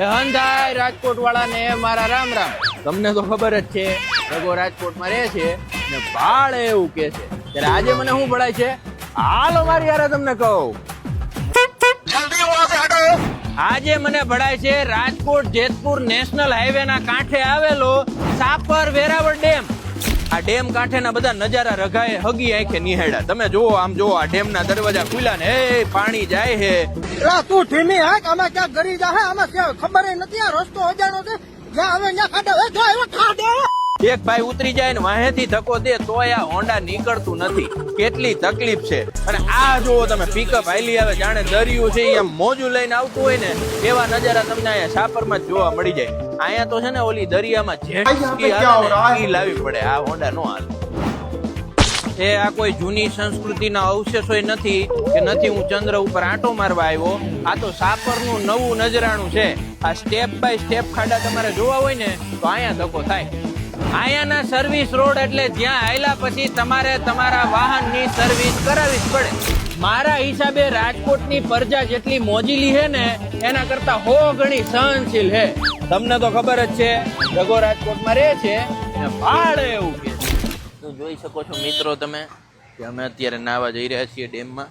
હંધાય રાજકોટ વાળાને મારા રામ રામ. તમને તો ખબર જ છે રઘો રાજકોટમાં રહે છે ને ભાળ એવું કે છે. ત્યારે આજે મને શું ભળાય છે? હાલો મારી યાર તમને કહું. આજે મને ભળાય છે રાજકોટ જેતપુર નેશનલ હાઈવે ના કાંઠે આવેલો સાપર આ ડેમ કાંઠેના બધા નજારા રઘાએ હગી આંખે નિહાળ્યા. તમે જુઓ આમ જુઓ આ ડેમ ના દરવાજા ખુલ્યા ને એ પાણી જાય હે. તું ધીમી હાક આમાં ક્યાં ગરી જા હે? આમાં ક્યાં ખબર નથી આ રસ્તો અજાણો છે. જ્યાં હવે ત્યાં ખાડે એ જો એવો ખાડે એક ભાઈ ઉતરી જાય ને વાહેથી ધક્કો દે તોય આ હોન્ડા નીકળતું નથી. કેટલી તકલીફ છે. અને આ જુઓ તમે પિકઅપ હાઈલી આવે જાણે દરિયું છે એમ મોજું લઈને આવતું હોય ને એવા નજારા તમને અહીંયા સાપરમાં જોવા મળી જાય. અહીંયા તો છે ને ઓલી દરિયામાં જેટ સ્કી આવે? ને પડે. આ હોન્ડા નો હાલ. એ આ કોઈ જૂની સંસ્કૃતિના અવશેષોય નથી કે નથી હું ચંદ્ર ઉપર આંટો મારવા આવ્યો. આ તો સાપરનું નવું નજરાણું છે. આ સ્ટેપ બાય સ્ટેપ ખાડા તમારે જોવા હોય ને તો અહીંયા ધક્કો થાય. અહીંયાના સર્વિસ રોડ એટલે જ્યાં આયલા પછી તમારે તમારા વાહનની સર્વિસ કરાવવી જ પડે. મારા હિસાબે રાજકોટની પ્રજા જેટલી મોજીલી હે ને એના કરતા હો ઘણી સહનશીલ છે. તમને તો ખબર જ છે, જગો રાજકોટમાં રહે છે ને ભાડે એવું કે. તો જોઈ શકો છો મિત્રો તમે કે અમે અત્યારે નાવા જઈ રહ્યા છીએ ડેમમાં